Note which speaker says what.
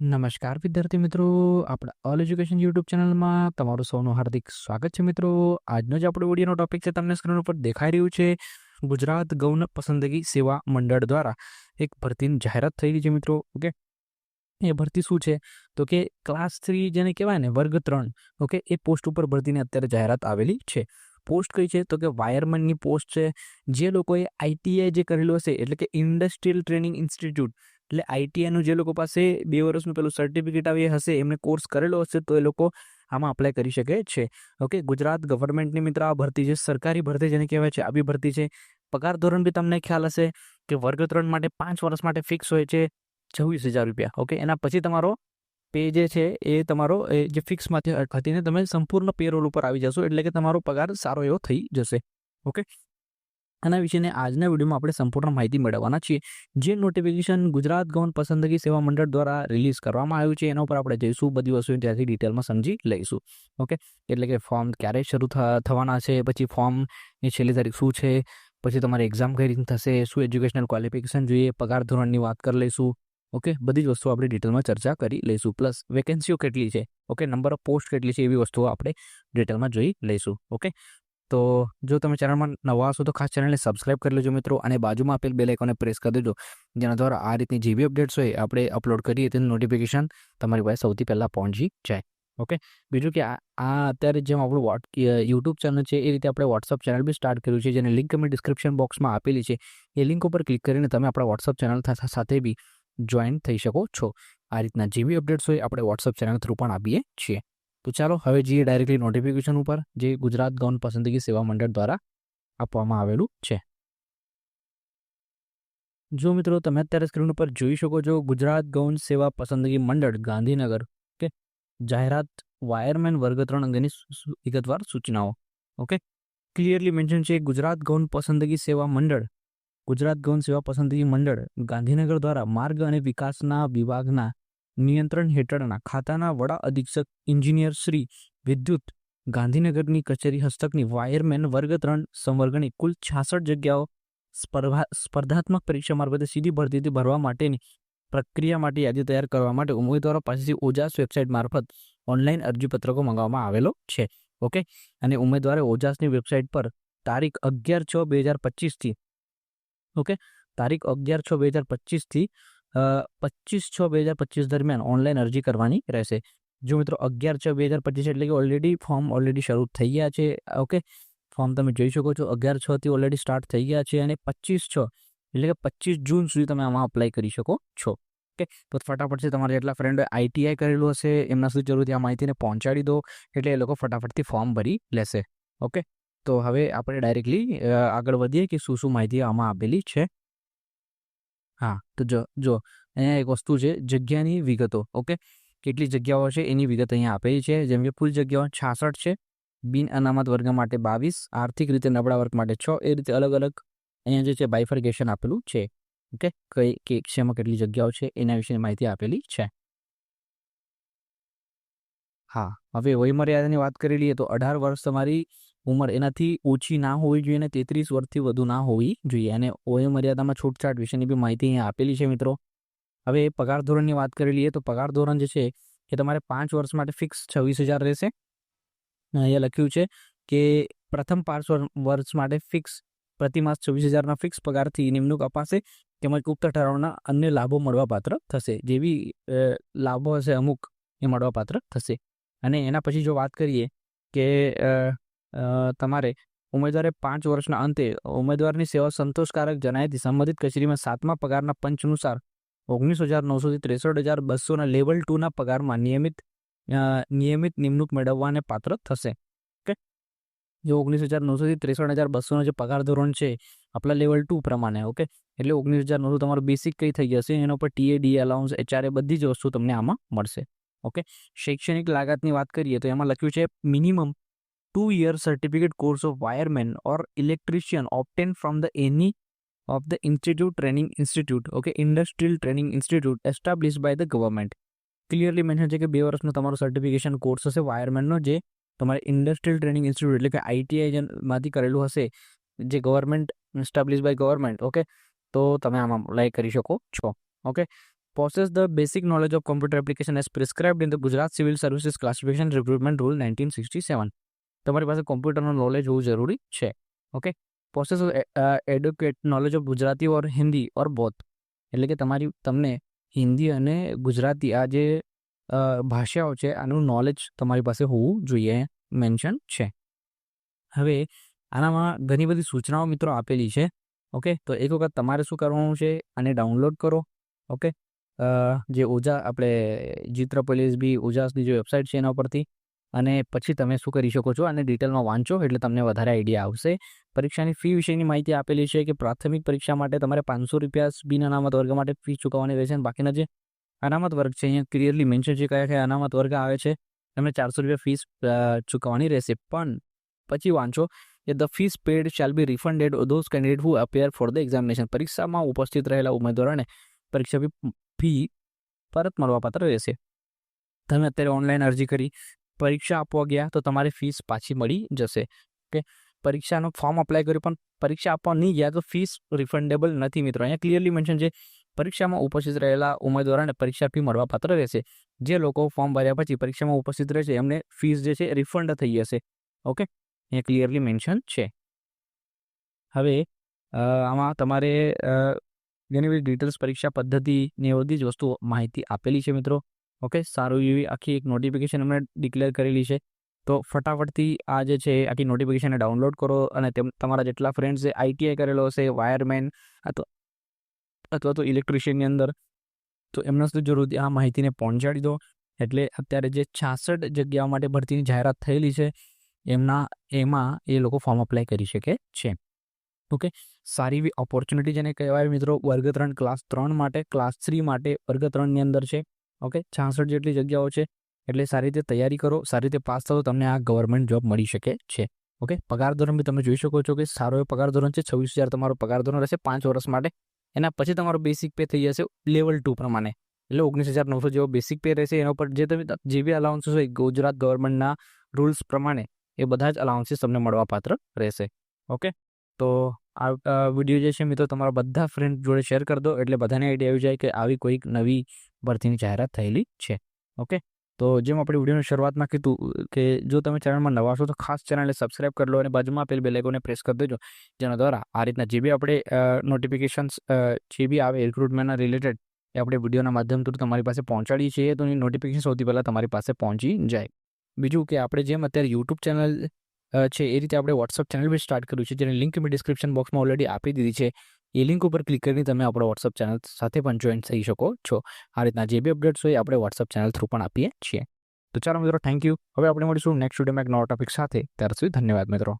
Speaker 1: નમસ્કાર વિદ્યાર્થી મિત્રો, આપણા ઓલ એજ્યુકેશન યુટ્યુબ ચેનલમાં તમારું સૌનું હાર્દિક સ્વાગત છે મિત્રો. આજનો જ આપણો વિડીયોનો ટોપિક છે તમને સ્ક્રીન ઉપર દેખાઈ રહ્યું છે, ગુજરાત ગૌણ પસંદગી સેવા મંડળ દ્વારા એક ભરતીની જાહેરાત થઈ છે મિત્રો, ઓકે? એ ભરતી શું છે? તો કે ક્લાસ થ્રી જેને કહેવાય ને, વર્ગ ત્રણ, ઓકે? એ પોસ્ટ ઉપર ભરતીની અત્યારે જાહેરાત આવેલી છે. પોસ્ટ કઈ છે? તો કે વાયરમેનની પોસ્ટ છે. જે લોકોએ આઈટીઆઈ જે કરેલું હશે, એટલે કે ઇન્ડસ્ટ્રીયલ ટ્રેનિંગ ઇન્સ્ટિટ્યૂટ એટલે આઈટીઆઈનું જે લોકો પાસે બે વર્ષનું પેલું સર્ટિફિકેટ આવી હશે એમને કોર્સ કરેલો હશે, તો એ લોકો આમાં અપ્લાય કરી શકે છે. ઓકે ગુજરાત ગવર્મેન્ટની મિત્ર આ ભરતી છે, સરકારી ભરતી જેને કહેવાય છે આવી ભરતી છે. પગાર ધોરણ બી તમને ખ્યાલ હશે કે વર્ગ ત્રણ માટે પાંચ વર્ષ માટે ફિક્સ હોય છે છવ્વીસ હજાર રૂપિયા. ઓકે એના પછી તમારો પે જે છે એ તમારો, એ જે ફિક્સમાંથી હટીને તમે સંપૂર્ણ પેરોલ ઉપર આવી જશો, એટલે કે તમારો પગાર સારો એવો થઈ જશે. ઓકે આના વિશેને આજના વિડીયોમાં આપણે સંપૂર્ણ માહિતી મેળવવાના છીએ. જે નોટિફિકેશન ગુજરાત ગૌણ પસંદગી સેવા મંડળ દ્વારા રિલીઝ કરવામાં આવ્યું છે, એના ઉપર આપણે જઈશું, બધી વસ્તુ ત્યાંથી ડિટેલમાં સમજી લઈશું. ઓકે એટલે કે ફોર્મ ક્યારે શરૂ થવાના છે, પછી ફોર્મની છેલ્લી તારીખ શું છે, પછી તમારી એક્ઝામ કઈ રીતે થશે, શું એજ્યુકેશનલ ક્વોલિફિકેશન જોઈએ, પગાર ધોરણની વાત કરી લઈશું. ઓકે બધી જ વસ્તુઓ આપણે ડિટેલમાં ચર્ચા કરી લઈશું. પ્લસ વેકેન્સીઓ કેટલી છે? ઓકે નંબર ઓફ પોસ્ટ કેટલી છે? એવી વસ્તુઓ આપણે ડિટેલમાં જોઈ લઈશું. ઓકે તો જો તમે ચેનલમાં નવા હશો તો ખાસ ચેનલને સબસ્ક્રાઇબ કરી લેજો મિત્રો અને બાજુમાં આપેલ બેલ આઇકોને પ્રેસ કરી દેજો. જેના દ્વારા આ રીતની જે બી અપડેટ્સ હોય આપણે અપલોડ કરીએ તેનું નોટિફિકેશન તમારી પાસે સૌથી પહેલાં પહોંચી જાય. ઓકે? બીજું કે આ અત્યારે જેમ આપણું વોટ યુટ્યુબ ચેનલ છે એ રીતે આપણે વોટ્સઅપ ચેનલ બી સ્ટાર્ટ કર્યું છે. જેની લિંક અમે ડિસ્ક્રિપ્શન બોક્સમાં આપેલી છે. એ લિંક ઉપર ક્લિક કરીને તમે આપણા વોટ્સઅપ ચેનલ સાથે બી જોઈન થઈ શકો છો. આ રીતના જે બી અપડેટ્સ હોય આપણે વોટ્સઅપ ચેનલ થ્રુ પણ આપીએ છીએ. તો ચાલો હવે જઈએ ડાયરેક્ટલી નોટિફિકેશન ઉપર, જે ગુજરાત ગૌણ પસંદગી સેવા મંડળ દ્વારા આપવામાં આવેલું છે. જો મિત્રો તમે અત્યારે સ્ક્રીન ઉપર જોઈ શકો છો, ગુજરાત ગૌણ સેવા પસંદગી મંડળ ગાંધીનગર, ઓકે? જાહેરાત વાયરમેન વર્ગ ત્રણ અંગેની વિગતવાર સૂચનાઓ, ઓકે? ક્લિયરલી મેન્શન છે, ગુજરાત ગૌણ પસંદગી સેવા મંડળ, ગુજરાત ગૌણ સેવા પસંદગી મંડળ ગાંધીનગર દ્વારા માર્ગ અને વિકાસના વિભાગના નિયંત્રણ હેઠળના ખાતાના વડા અધિક્ષક ઇન્જિનિયર શ્રી વિદ્યુત ગાંધીનગરની કચેરી હસ્તકની વાયરમેન વર્ગ ત્રણ સંવર્ગની કુલ છાસઠ જગ્યાઓ સ્પર્ધાત્મક પરીક્ષા મારફતે સીધી ભરતીથી ભરવા માટેની પ્રક્રિયા માટે યાદી તૈયાર કરવા માટે ઉમેદવારો પાસેથી ઓજાસ વેબસાઇટ મારફત ઓનલાઈન અરજીપત્રકો મંગાવવામાં આવેલો છે. ઓકે? અને ઉમેદવારે ઓજાસની વેબસાઇટ પર તારીખ અગિયાર છ બે હજાર પચીસથી ઓકે? તારીખ અગિયાર છ બે હજાર પચીસથી પચીસ છ બે હજાર પચીસ દરમિયાન ઓનલાઈન અરજી કરવાની રહેશે. જો મિત્રો અગિયાર છ બે હજાર પચીસ એટલે કે ઓલરેડી ફોર્મ ઓલરેડી શરૂ થઈ ગયા છે ઓકે ફોર્મ તમે જોઈ શકો છો, અગિયાર છથી ઓલરેડી સ્ટાર્ટ થઈ ગયા છે અને પચીસ છ એટલે કે પચીસ જૂન સુધી તમે આમાં અપ્લાય કરી શકો છો ઓકે તો ફટાફટથી તમારા જેટલા ફ્રેન્ડો આઈટીઆઈ કરેલું હશે, એમના સુધી જરૂરથી આ માહિતીને પહોંચાડી દો, એટલે એ લોકો ફટાફટથી ફોર્મ ભરી લેશે ઓકે તો હવે આપણે ડાયરેક્ટલી આગળ વધીએ કે શું શું માહિતી આમાં આપેલી છે. હા, તો જો જો, અહીંયા એક વસ્તુ છે, જગ્યાની વિગતો, ઓકે? કેટલી જગ્યાઓ છે, એની વિગત અહીંયા આપેલી છે, જેમ કે કુલ જગ્યાઓ છાસઠ છે, બિન અનામત વર્ગ માટે બાવીસ, આર્થિક રીતે નબળા વર્ગ માટે છ, એ રીતે અલગ અલગ અહીંયા જે છે બાયફર્ગેશન આપેલું છે, ઓકે? કઈ, કે, શેમાં કેટલી જગ્યાઓ છે, એના વિશેની માહિતી આપેલી છે. હા, હવે વયમર્યાદાની વાત કરી લઈએ તો અઢાર વર્ષ તમારી ઉંમર એનાથી ઓછી ના હોવી જોઈએ અને તેત્રીસ વર્ષથી વધુ ના હોવી જોઈએ. અને ઓય મર્યાદામાં છૂટછાટ વિશેની બી માહિતી અહીંયા આપેલી છે મિત્રો. હવે પગાર ધોરણની વાત કરી લઈએ તો પગાર ધોરણ જે છે એ તમારે પાંચ વર્ષ માટે ફિક્સ છવ્વીસ હજાર રહેશે. અહીંયા લખ્યું છે કે પ્રથમ પાંચ વર્ષ માટે ફિક્સ પ્રતિમાસ છવ્વીસ હજારના ફિક્સ પગારથી નિમણૂક અપાશે. તેમજ ઉક્ત ઠરાવના અન્ય લાભો મળવાપાત્ર થશે. જેવી લાભો હશે અમુક એ મળવાપાત્ર થશે. અને એના પછી જો વાત કરીએ કે તમારે ઉમેદવારે પાંચ વર્ષના અંતે ઉમેદવારની સેવા સંતોષકારક જણાયથી સંબંધિત કચેરીમાં સાતમા પગારના પંચ અનુસાર ઓગણીસ હજાર નવસોથી ત્રેસઠ હજાર બસોના લેવલ ટુના પગારમાં નિયમિત નિયમિત નિમણૂક મેળવવાને પાત્ર થશે. ઓકે? જે ઓગણીસ હજાર નવસોથી ત્રેસઠ હજાર બસોનો જે પગાર ધોરણ છે આપણા લેવલ ટુ પ્રમાણે, ઓકે? એટલે ઓગણીસ હજાર નવસો તમારું બેસિક કઈ થઈ જશે, એના ઉપર ટીએ ડી અલાઉન્સ એચઆરએ બધી જ વસ્તુ તમને આમાં મળશે. ઓકે? શૈક્ષણિક લાગતની વાત કરીએ તો એમાં લખ્યું છે, minimum two year certificate course of wireman or electrician obtained from the any of the institute training institute, okay, industrial training institute established by the government. Clearly mention છે કે બે વર્ષનો તમારો સર્ટિફિકેશન કોર્સ હશે વાયરમેનનો જે તમારે ઇન્ડસ્ટ્રીયલ ટ્રેનિંગ ઇન્સ્ટિટ્યૂટ એટલે કે આઈટીઆઈ માંથી કરેલું હશે, જે government establish by government okay તો તમે આમાં અપ્લાય કરી શકો છો okay possess the basic knowledge of computer application as prescribed in the Gujarat civil services classification recruitment rule nineteen sixty seven તમારી પાસે કોમ્પ્યુટરનો નોલેજ હોવું જરૂરી છે. Okay process adequate knowledge of Gujarati or Hindi or both એટલે કે તમારી, તમને હિન્દી અને ગુજરાતી આ જે ભાષાઓ છે, આનું નોલેજ તમારી પાસે હોવું જોઈએ મેન્શન છે. હવે, આનામાં ઘણી બધી સૂચનાઓ મિત્રો આપેલી છે. ઓકે તો એક વખત તમારે શું કરવાનું છે? આને ડાઉનલોડ કરો. ઓકે જે ઓજા, આપણે, ચિત્ર પોલીસ બી ઓજાસની જે વેબસાઇટ છે એના પરથી અને પછી તમે શું કરી શકો છો? અને ડિટેલમાં વાંચો એટલે તમને વધારે આઈડિયા આવશે. પરીક્ષાની ફી વિશેની માહિતી આપેલી છે કે પ્રાથમિક પરીક્ષા માટે તમારે પાંચસો રૂપિયા બિન અનામત વર્ગ માટે ફી ચૂકવવાની રહેશે અને બાકીના જે અનામત વર્ગ છે, અહીંયા ક્લિયરલી મેન્શન છે કયા કયા અનામત વર્ગ આવે છે તમને ચારસો રૂપિયા ફીસ ચૂકવવાની રહેશે. પણ પછી વાંચો કે the fees paid shall be refunded those candidate who appear for the examination. પરીક્ષામાં ઉપસ્થિત રહેલા ઉમેદવારોને પરીક્ષા ફી પરત મળવાપાત્ર રહેશે. તમે અત્યારે ઓનલાઈન અરજી કરી પરીક્ષા આપવા ગયા તો તમારી ફીસ પાછી મળી જશે. ઓકે? પરીક્ષાનું ફોર્મ અપ્લાય કર્યું પણ પરીક્ષા આપવા નહીં ગયા તો ફીસ રિફંડેબલ નથી મિત્રો. અહીંયા ક્લિયરલી મેન્શન છે, પરીક્ષામાં ઉપસ્થિત રહેલા ઉમેદવારોને પરીક્ષા ફી મળવાપાત્ર રહેશે. જે લોકો ફોર્મ ભર્યા પછી પરીક્ષામાં ઉપસ્થિત રહેશે, એમને ફીસ જે છે રિફંડ થઈ જશે. ઓકે? અહીંયા ક્લિયરલી મેન્શન છે. હવે આમાં તમારે ઘણી બધી ડિટેલ્સ પરીક્ષા પદ્ધતિની બધી જ વસ્તુઓ માહિતી આપેલી છે મિત્રો. ઓકે? સારું એવી આખી એક નોટિફિકેશન અમે ડિક્લેર કરેલી છે. તો ફટાફટથી આ જે છે આખી નોટિફિકેશનને ડાઉનલોડ કરો અને તેમ, તમારા જેટલા ફ્રેન્ડ્સ આઈટીઆઈ કરેલો હશે વાયરમેન અથવા અથવા તો ઇલેક્ટ્રિશિયનની અંદર, તો એમના સુધી જરૂર આ માહિતીને પહોંચાડી દો. એટલે અત્યારે જે છાસઠ જગ્યાઓ માટે ભરતીની જાહેરાત થયેલી છે, એમના, એમાં એ લોકો ફોર્મ અપ્લાય કરી શકે છે. ઓકે? સારી એવી ઓપોર્ચ્યુનિટી જેને કહેવાય મિત્રો, વર્ગ ત્રણ ક્લાસ ત્રણ માટે ક્લાસ થ્રી માટે વર્ગ ત્રણની અંદર છે. ઓકે? છાસઠ જેટલી જગ્યાઓ છે, એટલે સારી રીતે તૈયારી કરો. સારી રીતે પાસ થતો તમને આ ગવર્મેન્ટ જોબ મળી શકે છે. ઓકે? પગાર ધોરણ બી તમે જોઈ શકો છો કે સારો એવો પગાર ધોરણ છે, છવ્વીસ હજાર તમારો પગાર ધોરણ રહેશે પાંચ વર્ષ માટે. એના પછી તમારો બેસિક પે થઈ જશે લેવલ ટુ પ્રમાણે. એટલે ઓગણીસ હજાર નવસો જેવો બેસિક પે રહેશે. એના ઉપર જે તમે જે બી અલાઉન્સીસ હોય, ગુજરાત ગવર્મેન્ટના રૂલ્સ પ્રમાણે એ બધા જ અલાઉન્સીસ તમને મળવાપાત્ર રહેશે. ઓકે? તો આ વીડિયો જે છે મિત્રો તમારા બધા ફ્રેન્ડ જોડે શેર કરી દો, એટલે બધાને આઈડિયા આવી જાય કે આવી કોઈક નવી ભરતીની જાહેરાત થયેલી છે. ઓકે? તો જેમ આપણે વિડીયોની શરૂઆતમાં કીધું કે જો તમે ચેનલમાં નવા છો તો ખાસ ચેનલને સબસ્ક્રાઇબ કરી લો અને બાજુમાં આપેલ બેલેકોને પ્રેસ કરી દેજો, જેના દ્વારા આ રીતના જે બી આપણે નોટિફિકેશન્સ જે બી આવે રિક્રુટમેન્ટના રિલેટેડ એ આપણે વિડીયોના માધ્યમથી તમારી પાસે પહોંચાડીએ છીએ તો એની નોટિફિકેશન સૌથી પહેલાં તમારી પાસે પહોંચી જાય. બીજું કે આપણે જેમ અત્યારે યુટ્યુબ ચેનલ છે, એ રીતે આપણે વોટ્સઅપ ચેનલ બી સ્ટાર્ટ કર્યું છે, જેની લિંક મેં ડિસ્ક્રિપ્શન બોક્સમાં ઓલરેડી આપી દીધી છે. એ લિંક ઉપર ક્લિક કરીને તમે આપણો વોટ્સઅપ ચેનલ સાથે પણ જોઈન થઈ શકો છો. આ રીતના જે બી અપડેટ્સ હોય આપણે વોટ્સઅપ ચેનલ થ્રુ પણ આપીએ છીએ. તો ચાલો મિત્રો થેન્ક યુ હવે આપણે મળીશું નેક્સ્ટ વિડીયોમાં એક નવા ટોપિક સાથે. ત્યાર સુધી ધન્યવાદ મિત્રો.